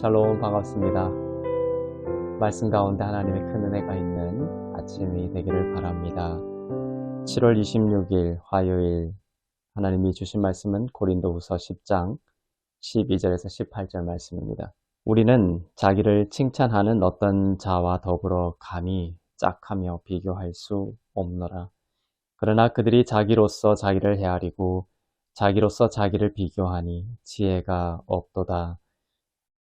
샬롬 반갑습니다. 말씀 가운데 하나님의 큰 은혜가 있는 아침이 되기를 바랍니다. 7월 26일 화요일 하나님이 주신 말씀은 고린도후서 10장 12절에서 18절 말씀입니다. 우리는 자기를 칭찬하는 어떤 자와 더불어 감히 짝하며 비교할 수 없노라. 그러나 그들이 자기로서 자기를 헤아리고 자기로서 자기를 비교하니 지혜가 없도다.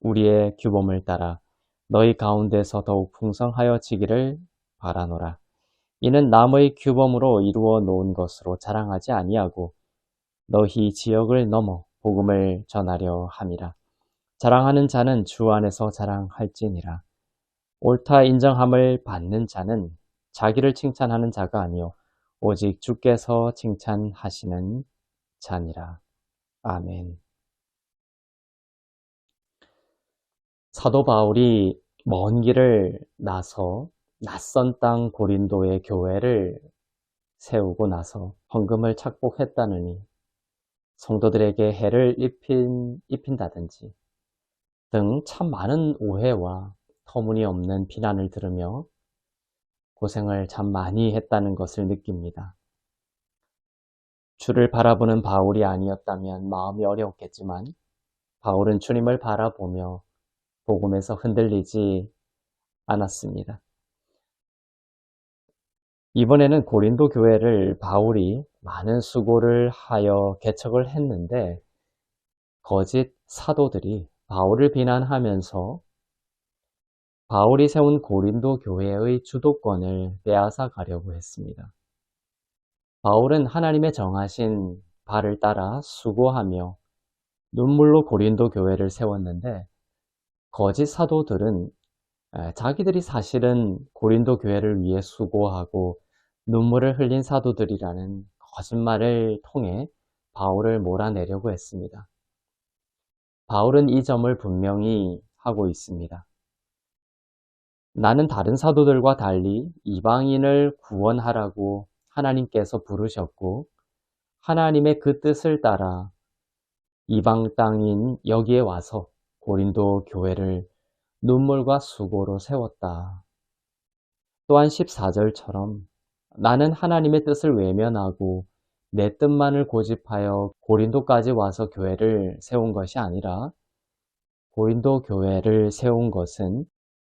우리의 규범을 따라 너희 가운데서 더욱 풍성하여 지기를 바라노라. 이는 남의 규범으로 이루어 놓은 것으로 자랑하지 아니하고 너희 지역을 넘어 복음을 전하려 함이라. 자랑하는 자는 주 안에서 자랑할지니라. 옳다 인정함을 받는 자는 자기를 칭찬하는 자가 아니요 오직 주께서 칭찬하시는 자니라. 아멘. 사도 바울이 먼 길을 나서 낯선 땅 고린도의 교회를 세우고 나서 헌금을 착복했다느니 성도들에게 해를 입힌, 입힌다든지 등 참 많은 오해와 터무니없는 비난을 들으며 고생을 참 많이 했다는 것을 느낍니다. 주를 바라보는 바울이 아니었다면 마음이 어려웠겠지만 바울은 주님을 바라보며 복음에서 흔들리지 않았습니다. 이번에는 고린도 교회를 바울이 많은 수고를 하여 개척을 했는데 거짓 사도들이 바울을 비난하면서 바울이 세운 고린도 교회의 주도권을 빼앗아 가려고 했습니다. 바울은 하나님의 정하신 바를 따라 수고하며 눈물로 고린도 교회를 세웠는데 거짓 사도들은 자기들이 사실은 고린도 교회를 위해 수고하고 눈물을 흘린 사도들이라는 거짓말을 통해 바울을 몰아내려고 했습니다. 바울은 이 점을 분명히 하고 있습니다. 나는 다른 사도들과 달리 이방인을 구원하라고 하나님께서 부르셨고 하나님의 그 뜻을 따라 이방 땅인 여기에 와서 고린도 교회를 눈물과 수고로 세웠다. 또한 14절처럼 나는 하나님의 뜻을 외면하고 내 뜻만을 고집하여 고린도까지 와서 교회를 세운 것이 아니라 고린도 교회를 세운 것은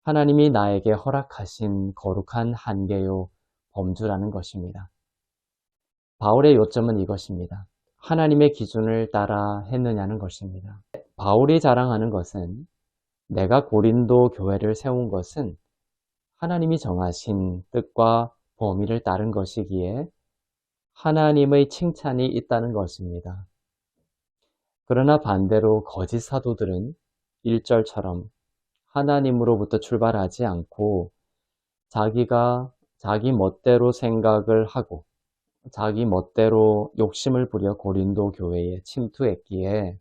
하나님이 나에게 허락하신 거룩한 한계요 범주라는 것입니다. 바울의 요점은 이것입니다. 하나님의 기준을 따라 했느냐는 것입니다. 바울이 자랑하는 것은 내가 고린도 교회를 세운 것은 하나님이 정하신 뜻과 범위를 따른 것이기에 하나님의 칭찬이 있다는 것입니다. 그러나 반대로 거짓 사도들은 1절처럼 하나님으로부터 출발하지 않고 자기가 자기 멋대로 생각을 하고 자기 멋대로 욕심을 부려 고린도 교회에 침투했기에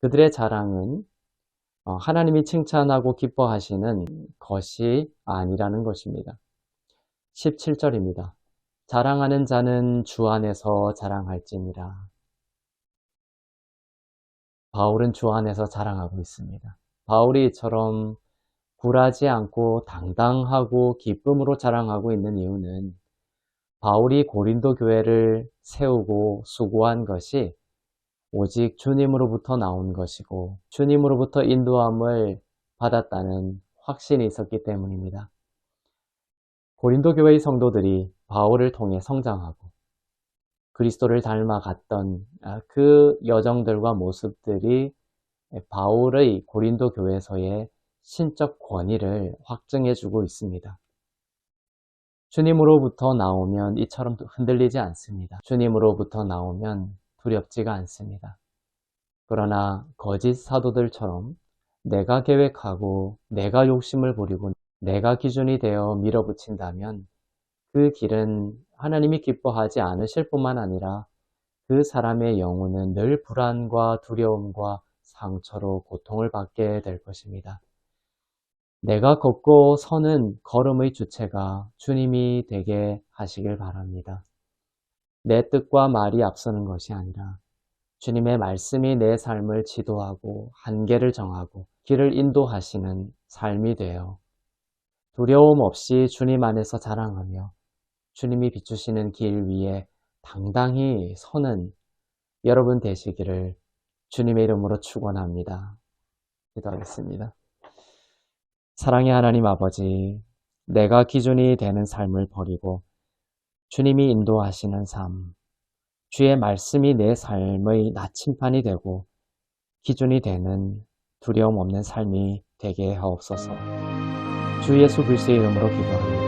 그들의 자랑은 어, 하나님이 칭찬하고 기뻐하시는 것이 아니라는 것입니다. 17절입니다. 자랑하는 자는 주 안에서 자랑할지니라. 바울은 주 안에서 자랑하고 있습니다. 바울이 이처럼 굴하지 않고 당당하고 기쁨으로 자랑하고 있는 이유는 바울이 고린도 교회를 세우고 수고한 것이 오직 주님으로부터 나온 것이고 주님으로부터 인도함을 받았다는 확신이 있었기 때문입니다. 고린도 교회의 성도들이 바울을 통해 성장하고 그리스도를 닮아갔던 아, 그 여정들과 모습들이 바울의 고린도 교회에서의 신적 권위를 확증해 주고 있습니다. 주님으로부터 나오면 이처럼 흔들리지 않습니다. 주님으로부터 나오면 두렵지가 않습니다. 그러나 거짓 사도들처럼 내가 계획하고 내가 욕심을 부리고 내가 기준이 되어 밀어붙인다면 그 길은 하나님이 기뻐하지 않으실 뿐만 아니라 그 사람의 영혼은 늘 불안과 두려움과 상처로 고통을 받게 될 것입니다. 내가 걷고 서는 걸음의 주체가 주님이 되게 하시길 바랍니다. 내 뜻과 말이 앞서는 것이 아니라 주님의 말씀이 내 삶을 지도하고 한계를 정하고 길을 인도하시는 삶이 되어 두려움 없이 주님 안에서 자랑하며 주님이 비추시는 길 위에 당당히 서는 여러분 되시기를 주님의 이름으로 축원합니다. 기도하겠습니다. 사랑의 하나님 아버지, 내가 기준이 되는 삶을 버리고 주님이 인도하시는 삶, 주의 말씀이 내 삶의 나침판이 되고 기준이 되는 두려움 없는 삶이 되게 하옵소서. 주 예수 그리스도의 이름으로 기도합니다.